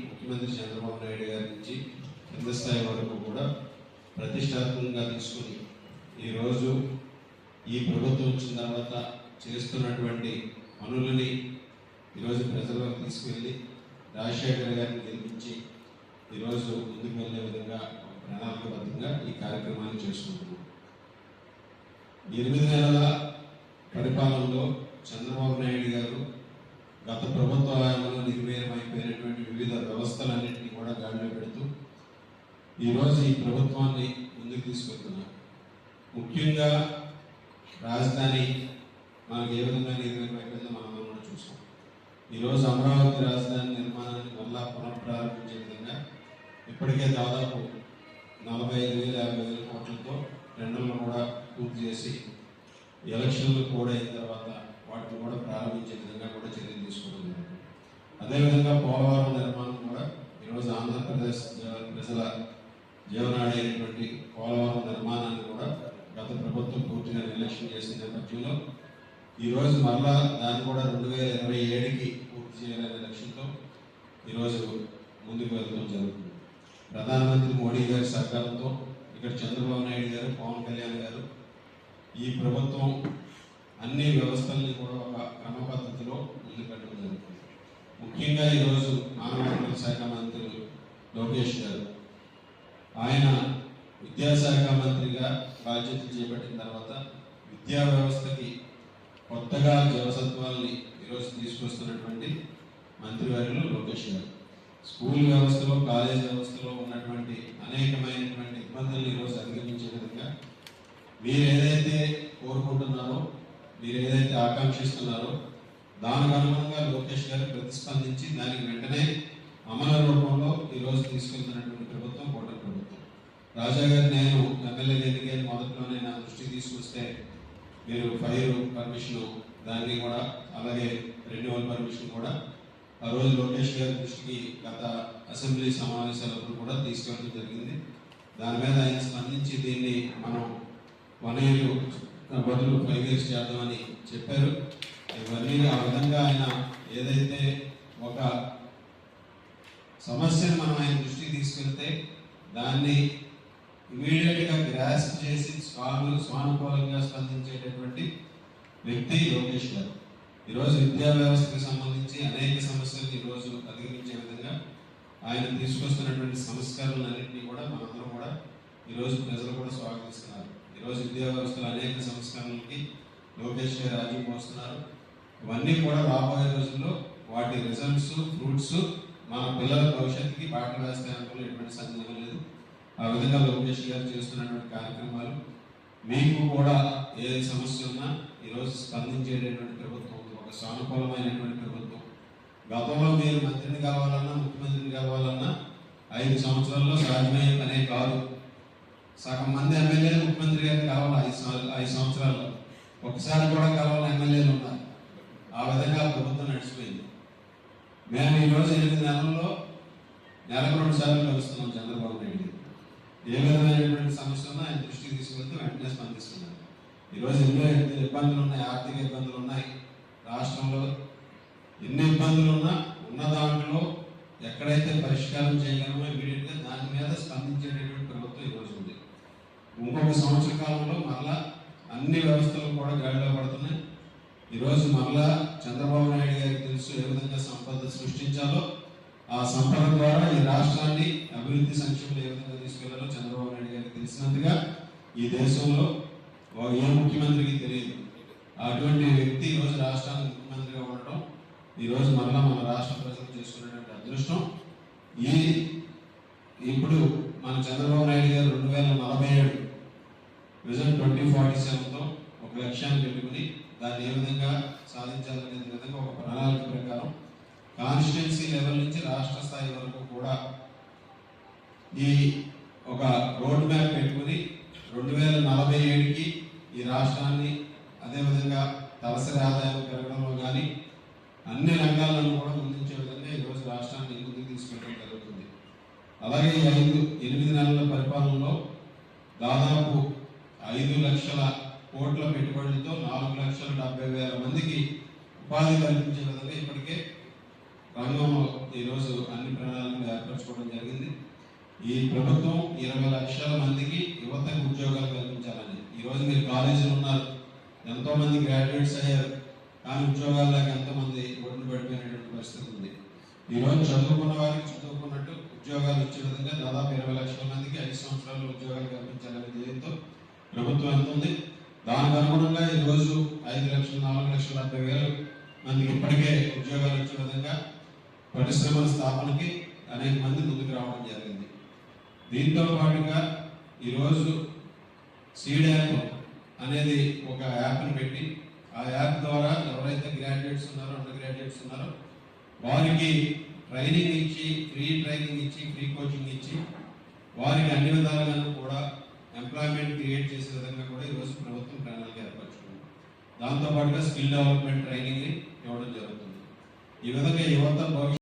ముఖ్యమంత్రి చంద్రబాబు నాయుడు గారి నుంచి కింద స్థాయి వరకు కూడా ప్రతిష్టాత్మకంగా తీసుకుని ఈరోజు ఈ ప్రభుత్వం వచ్చిన తర్వాత చేస్తున్నటువంటి పనులని ఈరోజు ప్రజలకు తీసుకెళ్ళి రాజశేఖర్ గారిని గెలిపించి ఈరోజు ముందుకు వెళ్ళే విధంగా ప్రణాళికబద్ధంగా ఈ కార్యక్రమాన్ని చేసుకుంటున్నాం. ఎనిమిది నెలల పరిపాలనలో చంద్రబాబు నాయుడు గారు గత ప్రభుత్వ హయాంలో నిర్వీర్యమైపోయినటువంటి వివిధ వ్యవస్థలన్నింటినీ కూడా గాడిలో పెడుతూ ఈరోజు ఈ ప్రభుత్వాన్ని ముందుకు తీసుకెళ్తున్నాం ముఖ్యంగా రాజధాని మనకు ఏ విధంగా నిర్వీర్యమైపోయిందో మనం కూడా చూసాం ఈరోజు అమరావతి రాజధాని నిర్మాణాన్ని మళ్ళా పునఃప్రారంభించే విధంగా ఇప్పటికే దాదాపు నలభై ఐదు వేల యాభై వేల కోట్లతో టెండర్లు కూడా పూర్తి చేసి ఎలక్షన్లు కూడా అయిన తర్వాత వాటిని కూడా ప్రారంభించే విధంగా కూడా చర్యలు తీసుకోవడం జరిగింది అదేవిధంగా పోలవరం నిర్మాణం కూడా ఈరోజు ఆంధ్రప్రదేశ్ ప్రజల జీవనాడి అయినటువంటి పోలవరం నిర్మాణాన్ని కూడా గత ప్రభుత్వం పూర్తిగా నిర్లక్ష్యం చేసిన నేపథ్యంలో ఈరోజు మరలా దాన్ని కూడా రెండు వేల ఇరవై ఏడుకి పూర్తి చేయాలనే లక్ష్యంతో ఈరోజు ముందుకు వెళ్ళడం జరుగుతుంది. ప్రధానమంత్రి మోడీ గారి సహకారంతో ఇక్కడ చంద్రబాబు నాయుడు గారు పవన్ కళ్యాణ్ గారు ఈ ప్రభుత్వం అన్ని వ్యవస్థల్ని కూడా ఒక క్రమ పద్ధతిలో ముందుకెళ్ళడం జరుగుతుంది. ముఖ్యంగా ఈరోజు మానవ వనరుల శాఖ మంత్రి లోకేష్ గారు. ఆయన విద్యాశాఖ మంత్రిగా బాధ్యతలు చేపట్టిన తర్వాత విద్యా వ్యవస్థకి కొత్తగా జవసత్వాల్ని ఈరోజు తీసుకొస్తున్నటువంటి మంత్రివర్యులు లోకేష్ గారు. స్కూల్ వ్యవస్థలో కాలేజ్ వ్యవస్థలో ఉన్నటువంటి అనేకమైనటువంటి ఇబ్బందులు ఈరోజు అధిగమించే విధంగా మీరు ఏదైతే కోరుకుంటున్నారో మీరు ఏదైతే ఆకాంక్షిస్తున్నారో దానికి అనుగుణంగా లోకేష్ గారు ప్రతిస్పందించి దానికి వెంటనే అమల రూపంలో ఈరోజు తీసుకెళ్తున్నటువంటి ప్రభుత్వం కూటమి ప్రభుత్వం. రాజా గారు నేను ఎమ్మెల్యే ఎన్నికైన మొదట్లోనే నా దృష్టికి తీసుకొస్తే మీరు ఫైర్ పర్మిషన్ దాన్ని కూడా అలాగే రెన్యువల్ పర్మిషన్ కూడా ఆ రోజు లోకేష్ గారి దృష్టికి గత అసెంబ్లీ సమావేశాలప్పుడు కూడా తీసుకెళ్ళడం జరిగింది. దాని మీద ఆయన స్పందించి దీన్ని మనం వన్ ఇయర్ బదులు ఫైవ్ ఇయర్స్ చేద్దామని చెప్పారు. ఇవన్నీ ఆ విధంగా ఆయన ఏదైతే ఒక సమస్యను మనం ఆయన దృష్టికి తీసుకెళ్తే దాన్ని ఇమీడియట్గా గ్రాస్ప్ చేసి స్వాను స్వానుకూలంగా స్పందించేటటువంటి వ్యక్తి లోకేష్ గారు. ఈరోజు విద్యా వ్యవస్థకు సంబంధించి అనేక సమస్యలు ఈరోజు అధిగమించే విధంగా ఆయన తీసుకొస్తున్నటువంటి సంస్కరణలన్నింటినీ కూడా మనందరం కూడా ఈరోజు ప్రజలు కూడా స్వాగతిస్తున్నారు. ఈరోజు విద్యా వ్యవస్థలో అనేక సంస్కరణలకి లోకేష్ గారు రాజీ పోస్తున్నారు. ఇవన్నీ కూడా రాబోయే రోజుల్లో వాటి రిజల్ట్స్ ఫ్రూట్స్ మన పిల్లల భవిష్యత్తుకి పాఠ వేస్తాయి అందులో ఎటువంటి సందేహం లేదు. ఆ విధంగా లోకేష్ గారు చేస్తున్నటువంటి కార్యక్రమాలు మీకు కూడా ఏ సమస్య ఉన్నా ఈరోజు స్పందించేటటువంటి ప్రభుత్వం ఒక సానుకూలమైనటువంటి ప్రభుత్వం. గతంలో మీరు మంత్రిని కావాలన్నా ముఖ్యమంత్రిని కావాలన్నా ఐదు సంవత్సరాల్లో సాధ్యమయ్యే పనే కాదు. సగం మంది ఎమ్మెల్యేలు ముఖ్యమంత్రి గారు కావాలి ఐదు ఐదు సంవత్సరాల్లో. ఒకసారి కూడా కావాలి విధంగా ప్రభుత్వం నడిచిపోయింది. మేము ఈరోజు ఎనిమిది నెలల్లో నెలకు రెండు సార్లు కలుస్తున్నాం చంద్రబాబు నాయుడు ఏ విధమైనటువంటి సమస్య ఉన్నా ఆయన దృష్టికి తీసుకెళ్తే వెంటనే స్పందిస్తున్నారు. ఈరోజు ఎన్నో ఇబ్బందులు ఉన్నాయి ఆర్థిక ఇబ్బందులు ఉన్నాయి. రాష్ట్రంలో ఎన్ని ఇబ్బందులు ఉన్నా ఉన్న దాంట్లో ఎక్కడైతే పరిష్కారం చేయగలమో ఇమీడియట్గా దాని మీద స్పందించేటటువంటి ప్రభుత్వం ఈరోజు ఉంది. ఇంకొక సంవత్సర కాలంలో మళ్ళా అన్ని వ్యవస్థలు కూడా గాడిలో పడుతున్నాయి. ఈరోజు మరలా చంద్రబాబు నాయుడు గారికి తెలుసు ఏ విధంగా సంపద సృష్టించాలో. ఆ సంపద ద్వారా ఈ రాష్ట్రాన్ని అభివృద్ధి సంక్షేమంలో ఏ విధంగా తీసుకెళ్ళాలో చంద్రబాబు నాయుడు గారికి తెలిసినంతగా ఈ దేశంలో ఏ ముఖ్యమంత్రికి తెలియదు. అటువంటి వ్యక్తి ఈరోజు రాష్ట్రానికి ముఖ్యమంత్రిగా ఉండటం ఈరోజు మరలా మన రాష్ట్ర ప్రజలు చేసుకున్నటువంటి అదృష్టం. ఈ ఇప్పుడు మన చంద్రబాబు నాయుడు గారు రెండు వేల నలభై ఏడు విజన్ ట్వంటీ ఫార్టీ సెవెన్తో ఒక లక్ష్యాన్ని పెట్టుకుని దాన్ని ఏ విధంగా సాధించాలనే విధంగా ఒక ప్రణాళిక ప్రకారం కాన్స్టిట్యున్సీ లెవెల్ నుంచి రాష్ట్ర స్థాయి వరకు కూడా ఈ ఒక రోడ్ మ్యాప్ పెట్టుకుని రెండు వేల నలభై ఏడుకి ఈ రాష్ట్రాన్ని అదేవిధంగా తలసరి ఆదాయం పెరగడంలో కానీ అన్ని రంగాలను కూడా ముందుంచే విధంగా ఈరోజు రాష్ట్రాన్ని ముందుకు తీసుకెళ్ళడం జరుగుతుంది. అలాగే ఈ ఐదు ఎనిమిది నెలల పరిపాలనలో దాదాపు ఐదు లక్షల కోట్ల పెట్టుబడులతో నాలుగు లక్షల డెబ్బై వేల మందికి ఉపాధి కల్పించే విధంగా ఇప్పటికే రంగంలో ఈరోజు అన్ని ప్రణాళికలు ఏర్పరచుకోవడం జరిగింది. ఈ ప్రభుత్వం ఇరవై లక్షల మందికి యువతకు ఉద్యోగాలు కల్పించాలని. ఈరోజు మీరు కాలేజీలు ఉన్నారు. ఎంతోమంది గ్రాడ్యుయేట్స్ అయ్యారు. కానీ ఉద్యోగాలు లేక ఎంతో మంది ఒడ్డు పడిపోయినటువంటి పరిస్థితి ఉంది. ఈరోజు చదువుకున్న వారికి చదువుకున్నట్టు ఉద్యోగాలు ఇచ్చే విధంగా దాదాపు ఇరవై లక్షల మందికి ఐదు సంవత్సరాలు ఉద్యోగాలు కల్పించాలనే ధ్యేయంతో ప్రభుత్వం ఎంత ఉంది దానికి అనుగుణంగా ఈరోజు ఐదు లక్షలు నాలుగు లక్షల డెబ్బై వేలు మందికి ఇప్పటికే ఉద్యోగాలు వచ్చే విధంగా పరిశ్రమల స్థాపనకి అనేక మంది ముందుకు రావడం జరిగింది. దీంతో పాటుగా ఈరోజు సీడ్ యాప్ అనేది ఒక యాప్ని పెట్టి ఆ యాప్ ద్వారా ఎవరైతే గ్రాడ్యుయేట్స్ ఉన్నారో అండర్ గ్రాడ్యుయేట్స్ ఉన్నారో వారికి ట్రైనింగ్ ఇచ్చి ఫ్రీ ట్రైనింగ్ ఇచ్చి ఫ్రీ కోచింగ్ ఇచ్చి వారికి అన్ని విధాలుగా కూడా ఎంప్లాయ్మెంట్ క్రియేట్ చేసే విధంగా కూడా ఈరోజు ప్రభుత్వం ప్రణాళిక ఏర్పరచుకుంది. దాంతోపాటుగా స్కిల్ డెవలప్మెంట్ ట్రైనింగ్ ఇవ్వడం జరుగుతుంది. ఈ విధంగా యువత భవిష్యత్